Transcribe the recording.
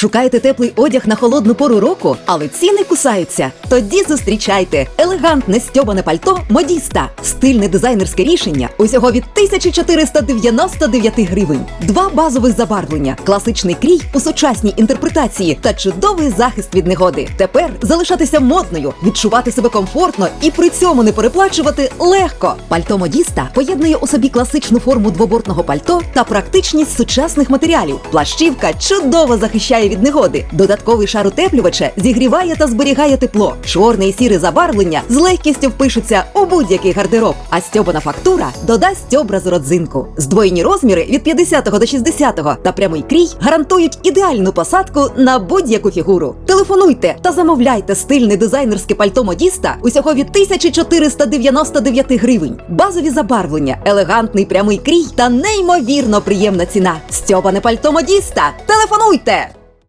Шукаєте теплий одяг на холодну пору року, але ціни кусаються. Тоді зустрічайте елегантне стьобане пальто Модіста. Стильне дизайнерське рішення усього від 1499 гривень. Два базових забарвлення, класичний крій у сучасній інтерпретації та чудовий захист від негоди. Тепер залишатися модною, відчувати себе комфортно і при цьому не переплачувати легко. Пальто Модіста поєднує у собі класичну форму двобортного пальто та практичність сучасних матеріалів. Плащівка чудово захищає від негоди. Додатковий шар утеплювача зігріває та зберігає тепло. Чорне і сіре забарвлення з легкістю впишуться у будь-який гардероб. А стьобана фактура додасть образ родзинку. Здвоєні розміри від 50 до 60 та прямий крій гарантують ідеальну посадку на будь-яку фігуру. Телефонуйте та замовляйте стильне дизайнерське пальто модіста усього від 1499 гривень. Базові забарвлення, елегантний прямий крій та неймовірно приємна ціна. Стьобане пальто модіста. Телефонуйте!